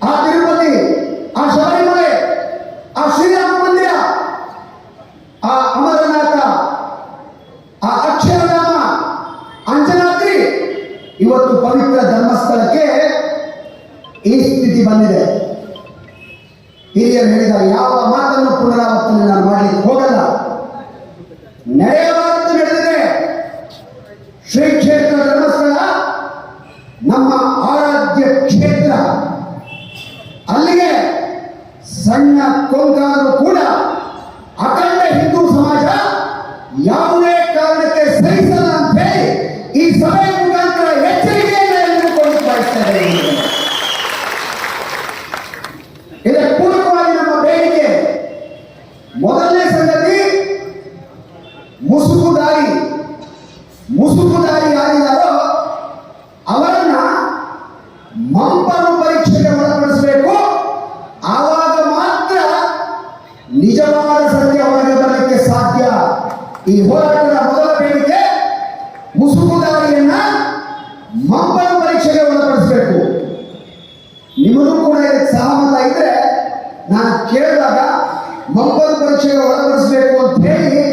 ఆ తిరుపతి ఆ శబరి Yeah. ಸಹಮತ ಇದ್ರೆ ನಾನು ಕೇಳಿದಾಗ ಮಂಬರ್ ಪರೀಕ್ಷೆಗೆ ಒಳಪಡಿಸಬೇಕು ಅಂತ ಹೇಳಿ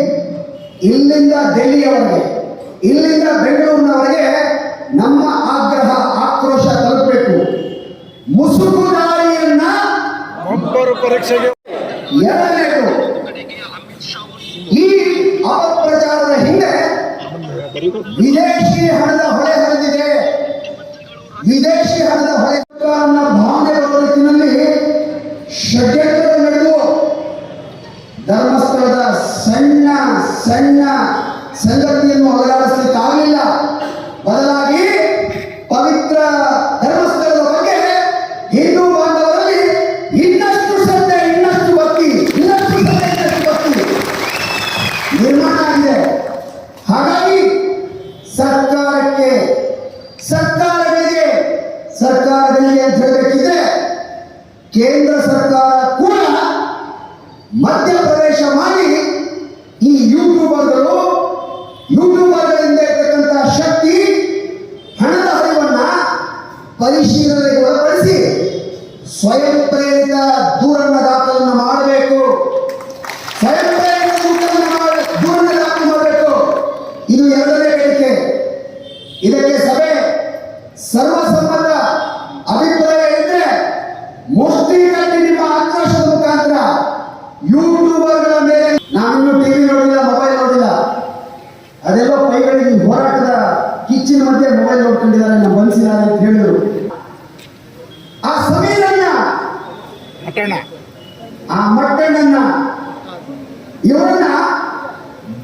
ಇಲ್ಲಿಂದ ದೆಹಲಿಯವರೆಗೆ ಇಲ್ಲಿಂದ ಬೆಂಗಳೂರಿನವರೆಗೆ ನಮ್ಮ ಆಗ್ರಹ ಆಕ್ರೋಶ ತಲುಪಬೇಕು. ಮುಸುಕು ದಾರಿಯನ್ನ ಪರೀಕ್ಷೆಗೆ ಎರಡನೇದು ಈ ಅಪಪ್ರಚಾರದ ಹಿಂದೆ ವಿದೇಶಿ ಹಣದ ಹೊಳೆ ಹರಿದಿದೆ. ವಿದೇಶಿ ಹಣದ ಹೊಳೆ ಸಣ್ಣ ಸಂಗತಿಯನ್ನು ಹೋಗಲಾಡಿಸಲಿಕ್ಕಾಗಲಿಲ್ಲ ಪರಿಶೀಲನೆಗೆ ಒಳಪಡಿಸಿ ಸ್ವಯಂ ಪ್ರೇರಿತ ದೂರನ್ನ ದಾಖಲನ್ನು ಮಾಡಬೇಕು.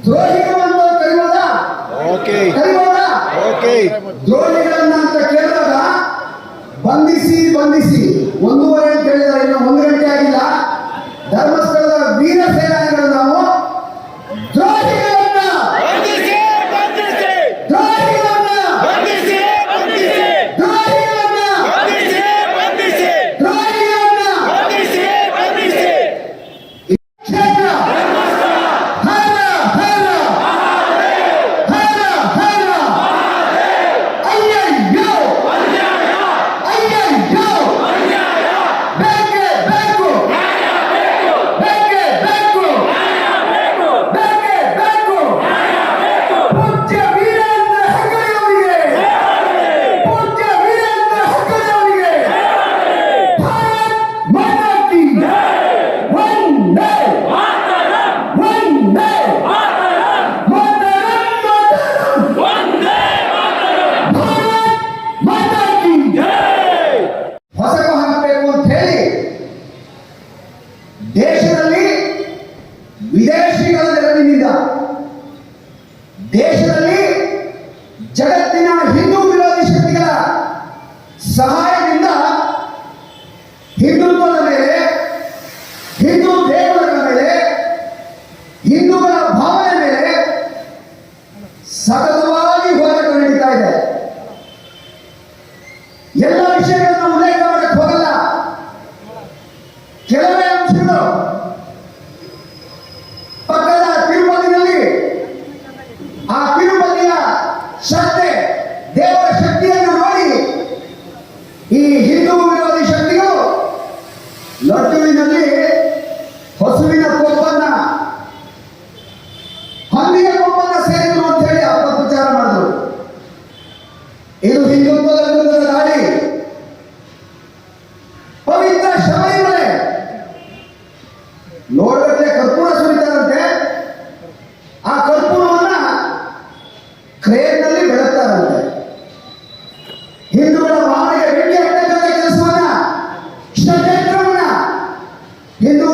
Drone que mandou, quer mandar? Ok. Quer mandar? ದೇಶದಲ್ಲಿ ಜಗತ್ತಿನ ಹಿಂದೂ ವಿರೋಧಿ ಶಕ್ತಿಗಳ ಸಹಾಯ ದೇವರ ಶಕ್ತಿಯನ್ನು ನೋಡಿ. ಈ ಹಿಂದೂ ವಿರೋಧಿ ಶಕ್ತಿಗಳು ಲಡ್ಡುವಿನಲ್ಲಿ Viendo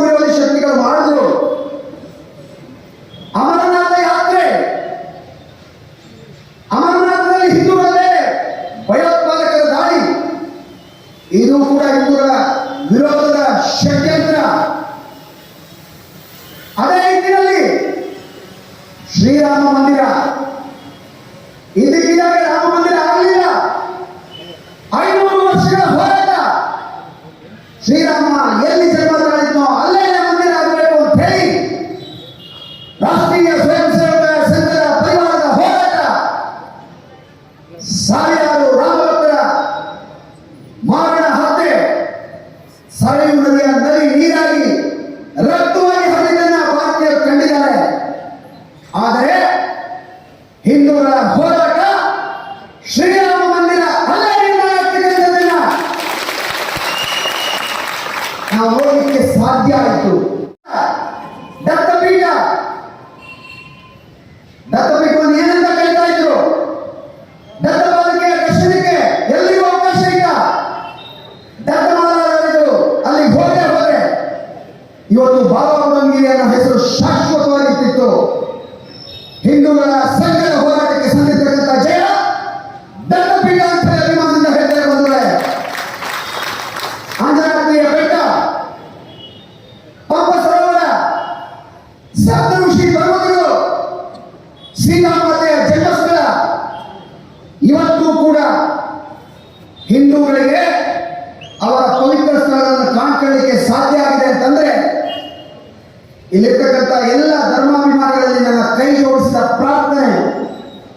ಇವತ್ತು ಬಾಬಾ ಬಂಗಿರಿ ಅನ್ನೋ ಹೆಸರು ಶಾಶ್ವತವಾಗಿರ್ತಿತ್ತು ಹಿಂದೂಗಳ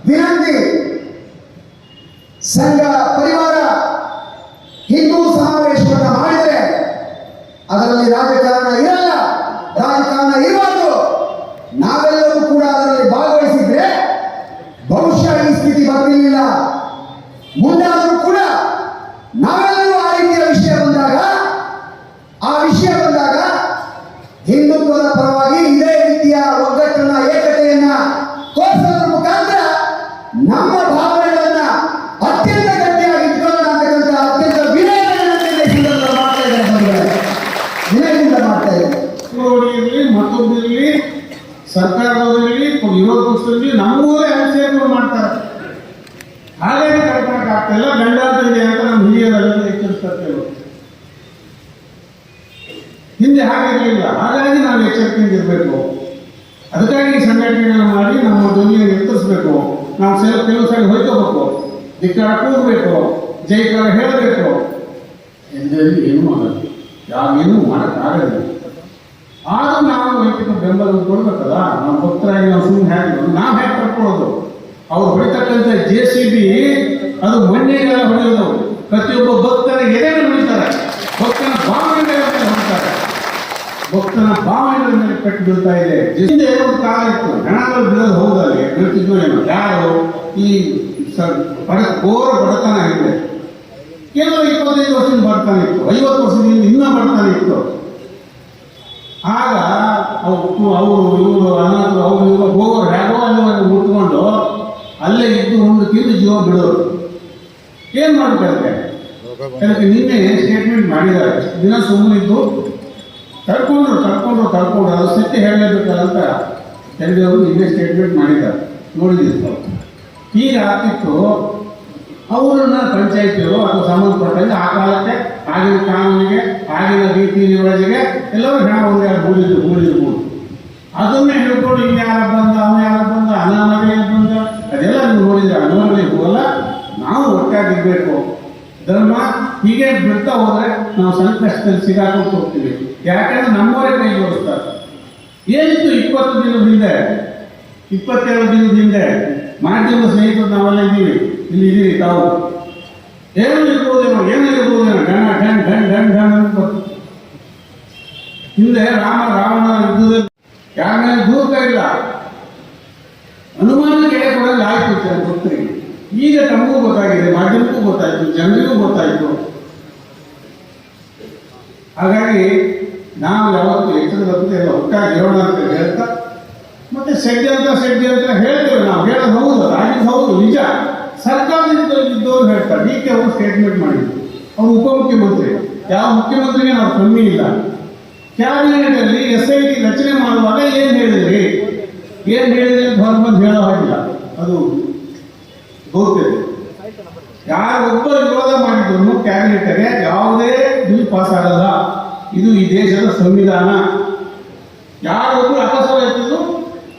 వినండి. సంఘ ಸರ್ಕಾರದವರಿರಲಿ ವಿರೋಧ ಪಕ್ಷದಲ್ಲಿ ನಮ್ಮೂರೇ ಅಭಿಷೇಕಗಳು ಮಾಡ್ತಾರೆ. ಹಾಗೇನೆ ಕರ್ಕೊಳಕ್ ಆಗ್ತಿಲ್ಲ ಗಂಡಾಂತರಿಗೆ ಅಂತ ನಮ್ಮ ಹಿರಿಯರಲ್ಲಿ ಎಚ್ಚರಿಸ್ತಾರೆ ಹಿಂದೆ ಹಾಗಿರಲಿಲ್ಲ. ಹಾಗಾಗಿ ನಾವು ಎಚ್ಚರಿಕೆಯಿಂದ ಇರಬೇಕು ಅದಕ್ಕಾಗಿ ಸಂಘಟನೆಗಳನ್ನ ಮಾಡಿ ನಮ್ಮ ಧ್ವನಿಯನ್ನು ಎತ್ತರಿಸಬೇಕು. ನಾವು ಸೆಲ್ ಕೆಲವು ಸಲ ಹೊಯ್ಕೋಬೇಕು. ಧಿಕ್ಕಾರ ಕೂಗಬೇಕು ಜೈಕಾರ ಹೇಳಬೇಕು. ಇದರಲ್ಲಿ ಏನು ಮಾಡಲ್ಲ ಯಾವೇನು ಮಾಡೋಕ್ಕಾಗಲ್ಲ. ಆದ್ರೂ ನಾವು ವೈಯಕ್ತಿಕ ಬೆಂಬಲ ಕೊಡ್ಬೇಕಲ್ಲ? ನಮ್ಮ ಭಕ್ತರಾಗಿ ನಾವು ಸುಮ್ಮನೆ ಹೇಳಿದ್ರು ನಾವು ಹೇಗೆ ಕರ್ಕೊಳ್ಳೋದು ಅವ್ರು ಹೊಡಿತಕ್ಕಂಥ ಜೆ ಸಿ ಬಿ ಅದು ಮಣ್ಣಿಗೆಲ್ಲ ಹೊಡೆಯೋದು. ಪ್ರತಿಯೊಬ್ಬ ಭಕ್ತರ ಎದೆಗೆ ಹೊಡಿತಾರೆ. ಭಕ್ತನ ಭಾವನೆಗಳ ಹೊಡಿತಾರೆ. ಭಕ್ತನ ಭಾವನೆಗಳ ಮೇಲೆ ಪೆಟ್ಟು ಬೀಳ್ತಾ ಇದೆ. ಹಿಂದೆ ಒಂದು ಕಾಲ ಇತ್ತು. ಹೆಣಗಳು ಬೀಳೋದು ಹೌದಲ್ಲಿ ಬೀಳ್ತಿದ್ವು ಏನು ಯಾರು? ಈ ಬಡ, ಘೋರ ಬಡತನ ಇದೆ ಕೇವಲ ಇಪ್ಪತ್ತೈದು ವರ್ಷದಿಂದ ಬರ್ತಾನೆ ಇತ್ತು. ಐವತ್ತು ವರ್ಷದಿಂದ ಇನ್ನೂ ಬರ್ತಾನೆ ಇತ್ತು. ಆಗ ಅವರು ಅವರು ಇವರು ಅನಾಥರು ಅವರು ಇವರು ಹೋಗೋರು ಹೇಗೋ ಅಲ್ಲಿ ಮುಟ್ಕೊಂಡು ಅಲ್ಲೇ ಇದ್ದು ಒಂದು ತಿಂದು ಜೀವ ಬಿಡೋರು. ಏನು ಮಾಡ್ತಾರೆ ಅದಕ್ಕೆ? ನಿನ್ನೆ ಸ್ಟೇಟ್ಮೆಂಟ್ ಮಾಡಿದ್ದಾರೆ. ದಿನ ಸುಮ್ಮನಿದ್ದು ಕರ್ಕೊಂಡ್ರು ಕರ್ಕೊಂಡ್ರು ಕರ್ಕೊಂಡ್ರು ಅದು ಸತ್ಯ ಹೇಳಲೇಬೇಕಲ್ಲ ಅಂತ ಅವರು ನಿನ್ನೆ ಸ್ಟೇಟ್ಮೆಂಟ್ ಮಾಡಿದ್ದಾರೆ. ನೋಡಿದ್ದೀವಿ ಈಗ ಆಗ್ತಿತ್ತು, ಅವರನ್ನ ಪಂಚಾಯತಿಯವರು ಅಥವಾ ಸಂಬಂಧಪಟ್ಟಂಗೆ ಆ ಕಾಲಕ್ಕೆ ಆಗಿನ ಕಾನೂನಿಗೆ ಆಗಿನ ರೀತಿ ಒಳಗೆ ಎಲ್ಲರೂ ಹೆಣ ಒಂದು ಯಾರು ಹೂಡಿದ್ರು ಹೂಡು ಅದನ್ನೇ ಹೇಳ್ಕೊಂಡು ಇನ್ನು ಯಾರ ಬಂದ, ಅವನು ಯಾರ ಬಂದ ಅನಾಮಧೇಯ ಬಂದ, ಅದೆಲ್ಲ ನೀವು ನೋಡಿದ್ರೆ ಅನುಮತಿ ಹೋಗಲ್ಲ ನಾವು ಒಟ್ಟಾಗಿರ್ಬೇಕು ಧರ್ಮ ಹೀಗೆ ಬಿಡ್ತಾ ಹೋದ್ರೆ ನಾವು ಸಂಕಷ್ಟದಲ್ಲಿ ಸಿಗಾಕೊಂಡು ಹೋಗ್ತೀವಿ. ಯಾಕಂದ್ರೆ ನಮ್ಮವರೇ ಕೈ ಜೋಡಿಸ್ತಾರೆ. ಏನಿತ್ತು ಇಪ್ಪತ್ತು ದಿನದ ಹಿಂದೆ? ಇಪ್ಪತ್ತೆರಡು ದಿನದ ಹಿಂದೆ? ಮಾಧ್ಯಮ ಸ್ನೇಹಿತರು ನಾವೆಲ್ಲ ಇದ್ದೀವಿ. ಇಲ್ಲಿ ಇದೀವಿ ತಾವು. ಏನು ಇರ್ಬೋದೇನೋ ಏನು ಇರ್ಬೋದೇನೋ ಗಣ ಘನ್ ಘನ್ ಘನ್ ಘನ್ ಅಂತ. ಹಿಂದೆ ರಾಮ, ರಾವಣ ಯುದ್ಧದಲ್ಲಿ ಯಾರ ಮೇಲೆ ದೂರ ಇಲ್ಲ. ಹನುಮಾನ ಎಡೆ ಕೊಡಲು ಆಯ್ತು ಅಂತ ಗೊತ್ತಿಲ್ಲ ಈಗ ನಮಗೂ ಗೊತ್ತಾಗಿದೆ, ಮಾಧ್ಯಮಕ್ಕೂ ಗೊತ್ತಾಯ್ತು, ಜನರಿಗೂ ಗೊತ್ತಾಯ್ತು. ಹಾಗಾಗಿ ನಾವು ಯಾವತ್ತು ಎಚ್ಚರದ ಬಗ್ಗೆ ಎಲ್ಲ ಒಟ್ಟಾಗಿ ಇರೋಣ ಅಂತ ಹೇಳ್ತಾ, ಮತ್ತೆ ಸೆಡ್ಡಿ ಅಂತ ಸೆಡ್ಡಿ ಅಂತ ಹೇಳ್ತೇವೆ ನಾವು ಹೇಳೋದು ಹೌದು ಆಗಿದ್ದು ಹೌದು, ನಿಜ. ಸರ್ಕಾರದಿಂದ ಇದ್ದವ್ರು ಹೇಳ್ತಾರೆ. ಡಿ ಕೆ ಅವರು ಸ್ಟೇಟ್ಮೆಂಟ್ ಮಾಡಿದ್ರು. ಅವರು ಉಪಮುಖ್ಯಮಂತ್ರಿ. ಯಾವ ಮುಖ್ಯಮಂತ್ರಿಗೆ ನಾವು ಕಮ್ಮಿ ಇಲ್ಲ. ಕ್ಯಾಬಿನೆಟ್ ಅಲ್ಲಿ ಎಸ್ ಐ ಟಿ ರಚನೆ ಮಾಡುವಾಗ ಏನು ಹೇಳಿದ್ರಿ? ಏನ್ ಹೇಳಿದ್ರಿ ಅಂತ ಹೊರ ಬಂದು ಹೇಳೋ ಹಾಗಿಲ್ಲ. ಅದು ಗೊತ್ತಿದೆ ಯಾರೊಬ್ಬರು ವಿರೋಧ ಮಾಡಿದ್ರು ಕ್ಯಾಬಿನೆಟ್ಗೆ ಯಾವುದೇ ಬಿಲ್ ಪಾಸ್ ಆಗಲ್ಲ. ಇದು ಈ ದೇಶದ ಸಂವಿಧಾನ. ಯಾರೊಬ್ಬರು ಅಕಸ್ಮಾತ್ ಎತ್ತಿದ್ರು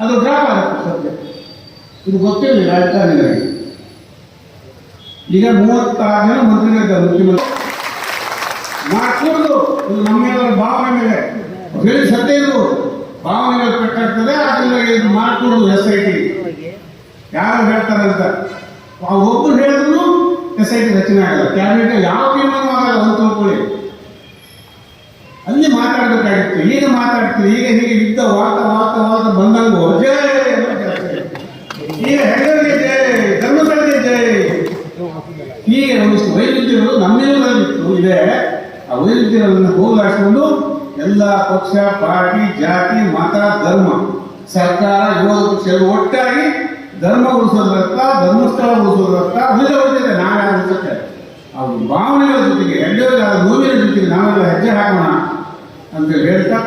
ಅದು ಡ್ರಾಪ್ ಆಗುತ್ತೆ ಸದ್ಯ. ಇದು ಗೊತ್ತಿರಲಿಲ್ಲ ರಾಜಕಾರಣಿಗಳಿಗೆ ಈಗ ಮೂವತ್ತಾರು ಜನ ಮಂತ್ರಿಗಳಿದ್ದಾರೆ ಮುಖ್ಯಮಂತ್ರಿ. ಮಾತಾಡೋದು ಇದು ನಮ್ಮೆಲ್ಲರ ಭಾವನೆ ಮೇಲೆ. ಹೇಳಿ ಸತ್ಯ ಇದು ಭಾವನೆಗಳು ಕಟ್ಟಾಗ್ತದೆ ಅದರಿಂದ ಇದು ಮಾತಾಡೋದು ಎಸ್ ಐ ಟಿ ಯಾರು ಹೇಳ್ತಾರಂತ? ಒಬ್ಬರು ಹೇಳಿದ್ರು ಎಸ್ ಐ ಟಿ ರಚನೆ ಆಗಲ್ಲ. ಕ್ಯಾಬಿನೆಟ್ ಯಾವ ತೀರ್ಮಾನ ಆಗಲ್ಲ ಅಂತ ತಿಳ್ಕೊಳ್ಳಿ ಅಲ್ಲಿ ಮಾತಾಡಬೇಕಾಗಿತ್ತು. ಈಗ ಮಾತಾಡ್ತೀವಿ ಈಗ ಹೀಗೆ ಇದ್ದ ವಾತ ವಾತ ವಾತ ಬಂದಂಗೂ ಈಗ ಹೆಂಗಲ್ಲಿ ವೈರುದ್ಯಗಳು ನಮ್ಮೆಲ್ಲರಲ್ಲಿತ್ತು. ಇದೆ. ಆ ವೈರುಧ್ಯಗಳನ್ನು ಹೋಗಲಾಡಿಸಿಕೊಂಡು ಎಲ್ಲ ಪಕ್ಷ, ಪಾರ್ಟಿ, ಜಾತಿ, ಮತ, ಧರ್ಮ, ಸರ್ಕಾರ, ವಿರೋಧ ಪಕ್ಷಗಳು ಒಟ್ಟಾಗಿ ಧರ್ಮ ಉಳಿಸೋದ್ರತ್ತ ಧರ್ಮಸ್ಥಳ ಉಳಿಸೋದ್ರತ್ತ ಉಳಿದ ಉಳಿದಿದೆ ನಾವೆಲ್ಲ ಉಳಿಸುತ್ತೆ ಅವ್ರ ಭಾವನೆಗಳ ಜೊತೆಗೆ ಎಲ್ಲರಿಗಾದ ಭೂಮಿಯ ಜೊತೆಗೆ ನಾವೆಲ್ಲ ಹೆಜ್ಜೆ ಹಾಕೋಣ ಅಂತ ಹೇಳ್ತಾ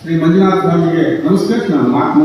ಶ್ರೀ ಮಂಜುನಾಥ ಸ್ವಾಮಿಗೆ ನಮಸ್ಕರಿಸಿ ನಾನು ಮಾತು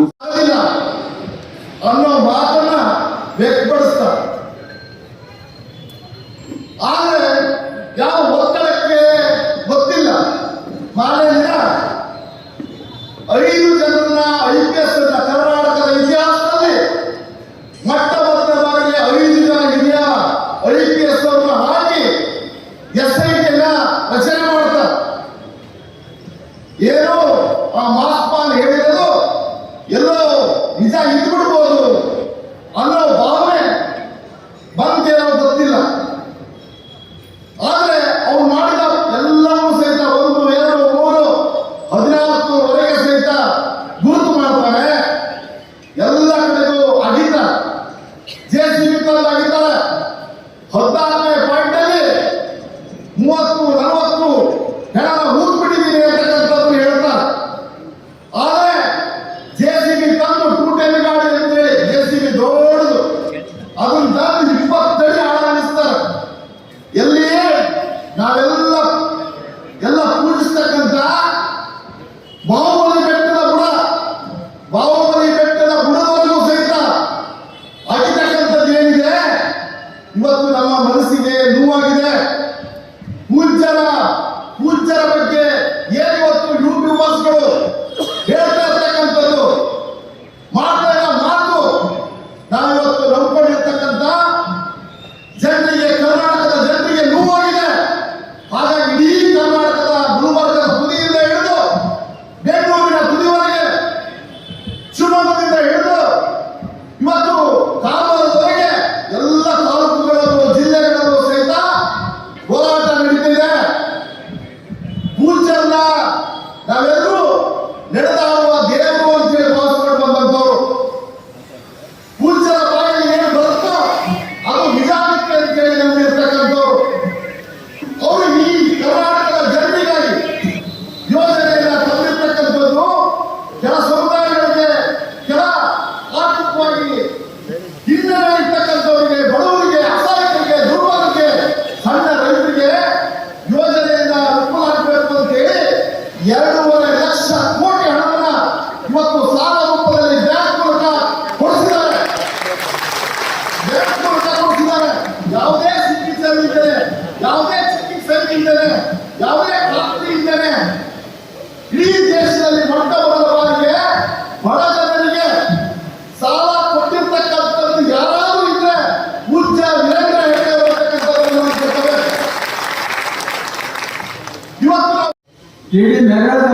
ಟಿ ಡಿ ನಾಗರಾಜ್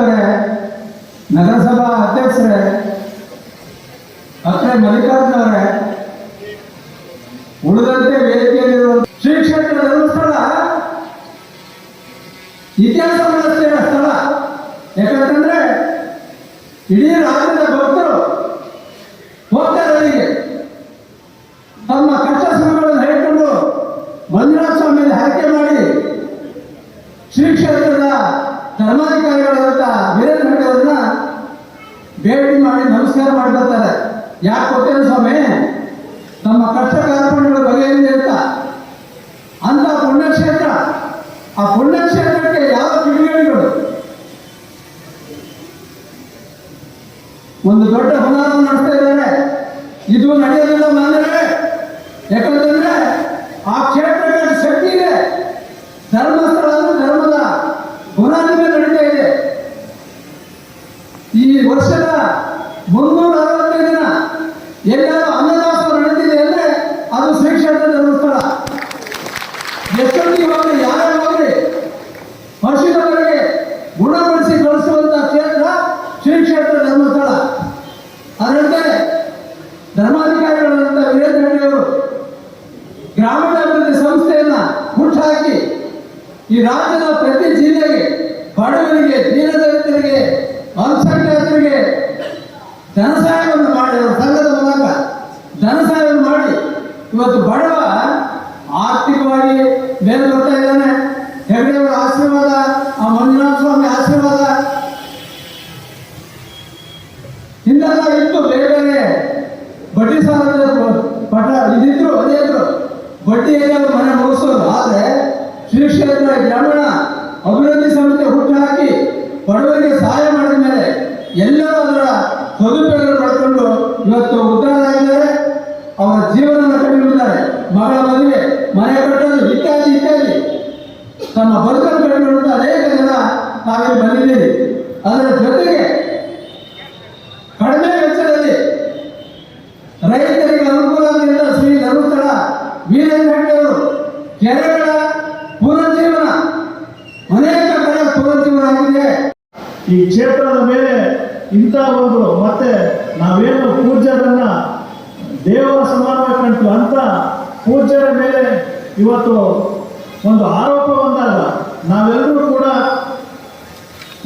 ನಗರಸಭಾ ಅಧ್ಯಕ್ಷರೇ ಅತ್ರೆ ಮಲ್ಲಿಕಾರ್ಜುನ ಅವರೇ, ಉಳಿದಂತೆ ವೇದಿಕೆಯಲ್ಲಿರುವ ಶ್ರೀ ಕ್ಷೇತ್ರ ಧರ್ಮಸ್ಥಳ ಇತಿಹಾಸ ಸ್ಥಳ. ಯಾಕಂತಂದ್ರೆ, ಇಡೀ ರಾಜ್ಯದ ತಳ ಬಡ್ಡಿ ಸಾಲ ಪಟ್ಟ ಇದಿದ್ರು ಅದೇ ಇದ್ರು ಬಡ್ಡಿ ಏನಾದ್ರು ಮನೆ ಮುಗಿಸೋದು ಆದ್ರೆ ಶ್ರೀ ಕ್ಷೇತ್ರ ಗ್ರಾಮೀಣ ಅಭಿವೃದ್ಧಿ ಸಮಿತಿ ಹುಟ್ಟು ಹಾಕಿ ಬಡವರಿಗೆ ಸಹಾಯ ಮಾಡಿದ ಮೇಲೆ ಎಲ್ಲರೂ ಅದರ ಸದುಪಯೋಗ ಪಡ್ಕೊಂಡು ಇವತ್ತು ಈ ಕ್ಷೇತ್ರದ ಮೇಲೆ ಇಂಥ ಒಂದು ಮತ್ತೆ ನಾವೇನು ಪೂಜ್ಯರನ್ನ ದೇವರ ಸಮಾನವಾಗಿ ಕಂಟು ಅಂತ ಪೂಜ್ಯರ ಮೇಲೆ ಇವತ್ತು ಒಂದು ಆರೋಪ ಬಂದಾಗ ನಾವೆಲ್ಲರೂ ಕೂಡ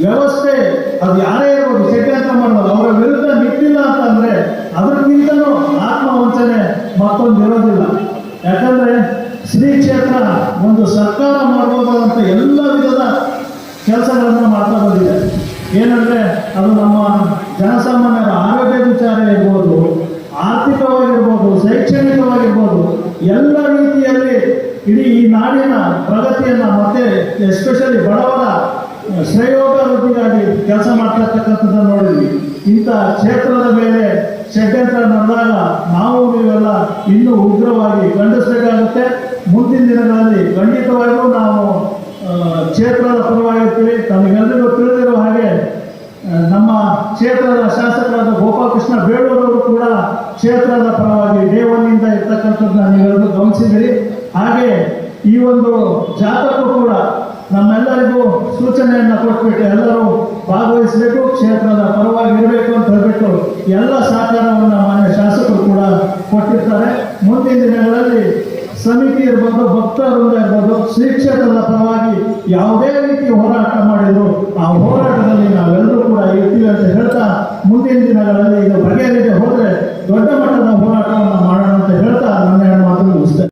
ವ್ಯವಸ್ಥೆ, ಅದು ಯಾರೇ ಇರ್ಬೋದು ಸೆಕೆಂಡ್ ಮಾಡ್ಬೋದು ಅವರ ವಿರುದ್ಧ ನಿಂತಿಲ್ಲ ಅಂತಂದ್ರೆ ಅದಕ್ಕಿಂತಲೂ ಆತ್ಮವಂಚನೆ ಮತ್ತೊಂದು ಇರೋದಿಲ್ಲ. ಯಾಕಂದ್ರೆ ಶ್ರೀ ಕ್ಷೇತ್ರ ಒಂದು ಸರ್ಕಾರ ಮಾಡ್ಬೋದಾದಂಥ ಎಲ್ಲ ವಿಧದ ಕೆಲಸಗಳನ್ನು ಮಾಡ್ತಾ ಬಂದಿದೆ. ಏನಂದ್ರೆ ಅದು ನಮ್ಮ ಜನಸಾಮಾನ್ಯರ ಆರೋಗ್ಯ ವಿಚಾರ ಇರ್ಬೋದು, ಆರ್ಥಿಕವಾಗಿರ್ಬೋದು, ಶೈಕ್ಷಣಿಕವಾಗಿರ್ಬೋದು, ಎಲ್ಲ ರೀತಿಯಲ್ಲಿ ಇಡೀ ಈ ನಾಡಿನ ಪ್ರಗತಿಯನ್ನ ಮತ್ತೆ ಎಸ್ಪೆಷಲಿ ಬಡವರ ಶ್ರೇಯೋಭಿವೃದ್ಧಿಗಾಗಿ ಕೆಲಸ ಮಾಡ್ತಿರ್ತಕ್ಕಂಥದ್ದನ್ನು ನೋಡಿದ್ವಿ. ಇಂಥ ಕ್ಷೇತ್ರದ ಮೇಲೆ ಷಡ್ಯಂತ್ರ ನಡೆದಾಗ ನಾವು ಇವೆಲ್ಲ ಇನ್ನೂ ಉಗ್ರವಾಗಿ ಖಂಡಿಸಬೇಕಾಗುತ್ತೆ. ಮುಂದಿನ ದಿನಗಳಲ್ಲಿ ಖಂಡಿತವಾಗಿಯೂ ನಾವು ಕ್ಷೇತ್ರದ ಪರವಾಗಿರ್ತೀವಿ. ತಮಗೆಲ್ಲರಿಗೂ ತಿಳಿದಿರುವ ಹಾಗೆ ನಮ್ಮ ಕ್ಷೇತ್ರದ ಶಾಸಕರಾದ ಗೋಪಾಲಕೃಷ್ಣ ಬೇಳೂರವರು ಕೂಡ ಕ್ಷೇತ್ರದ ಪರವಾಗಿ ದೇವನಿಂದ ಇರ್ತಕ್ಕಂಥದ್ದನ್ನ ನೀವೆಲ್ಲರೂ ಗಮನಿಸಿದಿರಿ ಹಾಗೆ ಈ ಒಂದು ಜಾತಕ್ಕೂ ಕೂಡ ನಮ್ಮೆಲ್ಲರಿಗೂ ಸೂಚನೆಯನ್ನು ಕೊಟ್ಬಿಟ್ಟು ಎಲ್ಲರೂ ಭಾಗವಹಿಸಬೇಕು, ಕ್ಷೇತ್ರದ ಪರವಾಗಿ ಇರಬೇಕು ಅಂತ ಹೇಳ್ಬಿಟ್ಟು ಎಲ್ಲ ಸಹಕಾರವನ್ನು ಮಾನ್ಯ ಶಾಸಕರು ಕೂಡ ಕೊಟ್ಟಿರ್ತಾರೆ. ಮುಂದಿನ ದಿನಗಳಲ್ಲಿ ಸಮಿತಿ ಇರ್ಬೋದು ಭಕ್ತರು ಇರ್ಬೋದು, ಶಿಕ್ಷಕರ ಪರವಾಗಿ ಯಾವುದೇ ರೀತಿ ಹೋರಾಟ ಮಾಡಿದ್ರು, ಆ ಹೋರಾಟದಲ್ಲಿ ನಾವೆಲ್ಲರೂ ಕೂಡ ಇರ್ತೀವಿ ಅಂತ ಹೇಳ್ತಾ ಮುಂದಿನ ದಿನಗಳಲ್ಲಿ ಇದು ಬಗೆಹರಿದೆ. ಹೋದ್ರೆ ದೊಡ್ಡ ಮಟ್ಟದ ಹೋರಾಟವನ್ನು ಮಾಡೋಣ ಅಂತ ಹೇಳ್ತಾ ನನ್ನ ಎರಡು ಮಾತು ಮುಗಿಸ್ತೇನೆ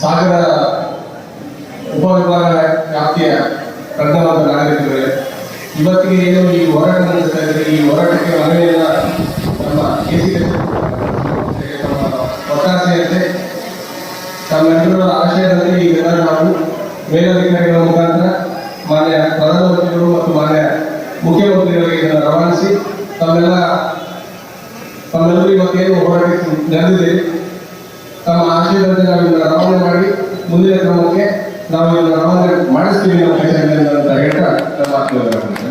ಸಾಗರ ಉಪವಿಭಾಗ ವ್ಯಾಪ್ತಿಯ ಇವತ್ತಿಗೆ ಏನು ಈ ಹೋರಾಟ ನಡೆಸ್ತಾ ಇದ್ದೀವಿ ಈ ಹೋರಾಟಕ್ಕೆ ಮನವಿಯನ್ನ ನಮ್ಮ ಕೆ ಸಿ ಒತ್ತಾಸೆಯಂತೆ ತಮ್ಮೆಲ್ಲರ ಆಶಯದಲ್ಲಿ ಈಗೆಲ್ಲ ನಾವು ಮೇಲಧಿಕಾರಿಗಳ ಮುಖಾಂತರ ಮಾನ್ಯ ಪ್ರಧಾನಮಂತ್ರಿಗಳು ಮತ್ತು ಮಾನ್ಯ ಮುಖ್ಯಮಂತ್ರಿಗಳಿಗೆ ಇದನ್ನು ರವಾನಿಸಿ ತಮ್ಮೆಲ್ಲ ತಮ್ಮೆಲ್ಲರೂ ಇವತ್ತೇನು ಹೋರಾಟಕ್ಕೆ ನಡೆದಿದೆ ತಮ್ಮ ಆಶಯದಂತೆ ನಾವು ಇದನ್ನು ರವಾನೆ ಮಾಡಿ ಮುಂದಿನ ಕ್ರಮಕ್ಕೆ ನಾವು ಇಲ್ಲಿ ಮಾಡಿಸ್ತೀವಿ ಅಂತ ಹೇಳ್ತಾ ನಮ್ಮ ಮಾತುಗಳನ್ನು